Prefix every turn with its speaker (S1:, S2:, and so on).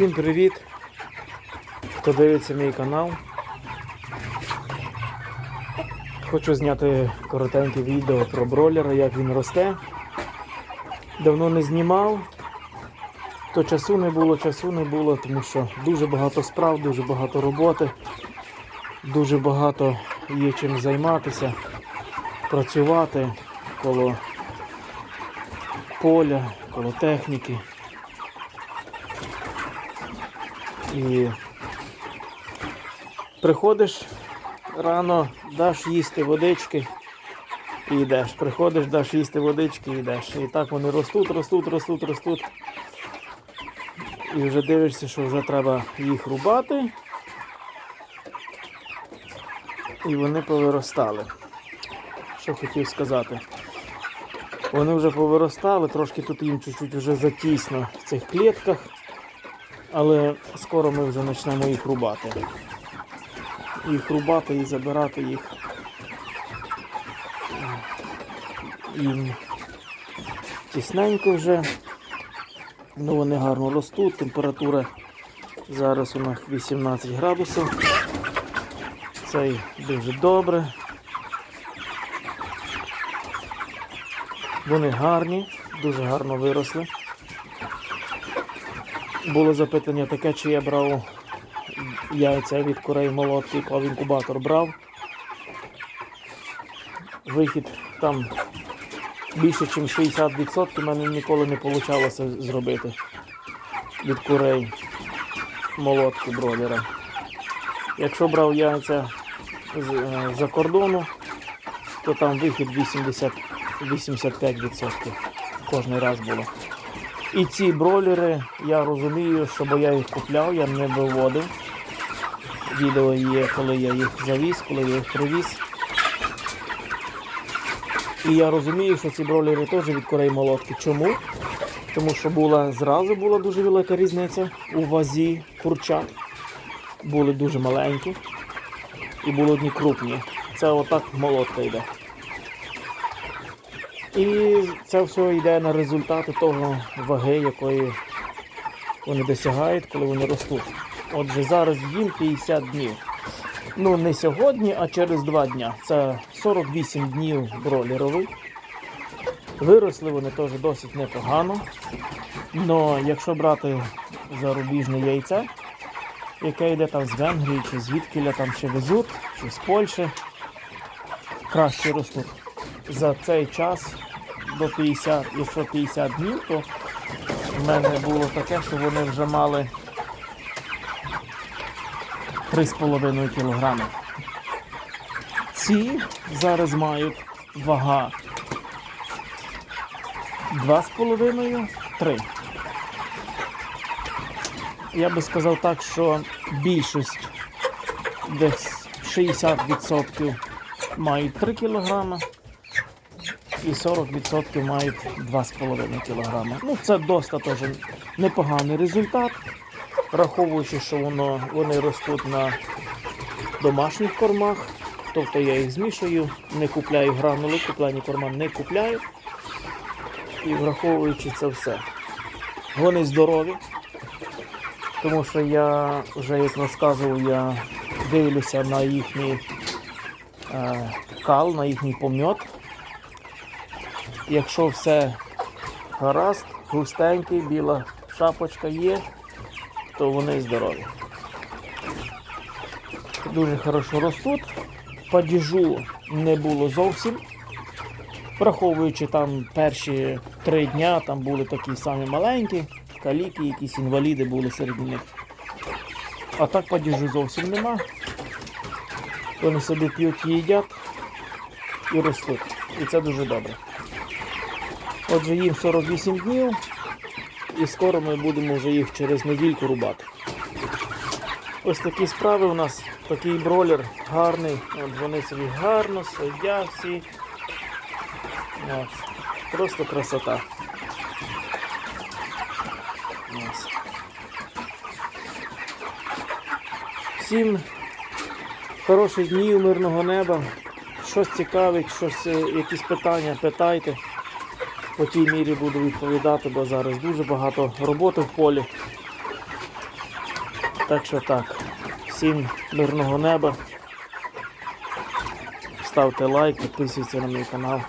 S1: Всім привіт! Хто дивиться мій канал. Хочу зняти коротеньке відео про бройлера, як він росте. Давно не знімав, то часу не було, часу не було, тому що дуже багато справ, дуже багато роботи, дуже багато є чим займатися, працювати коло поля, коло техніки. І приходиш рано, даш їсти водички і йдеш. Приходиш, даш їсти водички і йдеш. І так вони ростуть, ростуть, ростуть, ростуть. І вже дивишся, що вже треба їх рубати. І вони повиростали. Що хотів сказати. Вони вже повиростали, трошки тут їм чуть-чуть вже затісно в цих клітках. Але скоро ми вже почнемо їх рубати. Їх рубати і забирати їх. Їм тісненько вже. Ну вони гарно ростуть, температура зараз у них 18 градусів. Це дуже добре. Вони гарні, дуже гарно виросли. Було запитання таке, чи я брав яйця від курей молодки, клав інкубатор брав. Вихід там більше, ніж 60% в мене ніколи не вийшло зробити від курей молотки бройлера. Якщо брав яйця з- е, кордону, то там вихід 80, 85% кожен раз було. І ці бройлери, я розумію, що бо я їх купляв, я не виводив. Відео є, коли я їх завіз, коли я їх привіз. І я розумію, що ці бройлери теж від курей молотки. Чому? Тому що була зразу була дуже велика різниця у вазі курчат. Були дуже маленькі і були одні крупні. Це отак молотка йде. І це все йде на результати того ваги, якої вони досягають, коли вони ростуть. Отже, зараз їм 50 днів. Ну, не сьогодні, а через 2 дня. Це 48 днів бройлеровий. Виросли вони теж досить непогано. Но якщо брати зарубіжне яйце, яке йде там з Венгрії, чи звідкиля там ще везуть, чи з Польщі, краще ростуть. За цей час до 50, якщо 50 днів, то в мене було таке, що вони вже мали 3,5 кг. Ці зараз мають вага 2,5-3. Я би сказав так, що більшість десь 60% мають 3 кг і 40% мають 2,5 кг. Ну, це досить непоганий результат, враховуючи, що воно, вони ростуть на домашніх кормах. Тобто я їх змішую, не купляю гранули, купляні корма не купляю. І враховуючи це все. Вони здорові, тому що я вже як розказував, я дивлюся на їхній е, кал, на їхній пом'ят. Якщо все гаразд, густенький, біла шапочка є, то вони здорові. Дуже хорошо ростуть. Падіжу не було зовсім. Враховуючи там перші три дня, там були такі самі маленькі, каліки, якісь інваліди були серед них. А так падіжу зовсім нема. Вони собі п'ють, їдять і ростуть. І це дуже добре. Отже, їм 48 днів, і скоро ми будемо вже їх через недільку рубати. Ось такі справи у нас, такий бролер гарний. От вони собі гарно сидять всі. От. Просто красота. Всім хороших днів, мирного неба. Щось цікавить, щось, е, якісь питання, питайте. По тій мірі буду відповідати, бо зараз дуже багато роботи в полі. Так що так. Всім мирного неба. Ставте лайк, підписуйтесь на мій канал.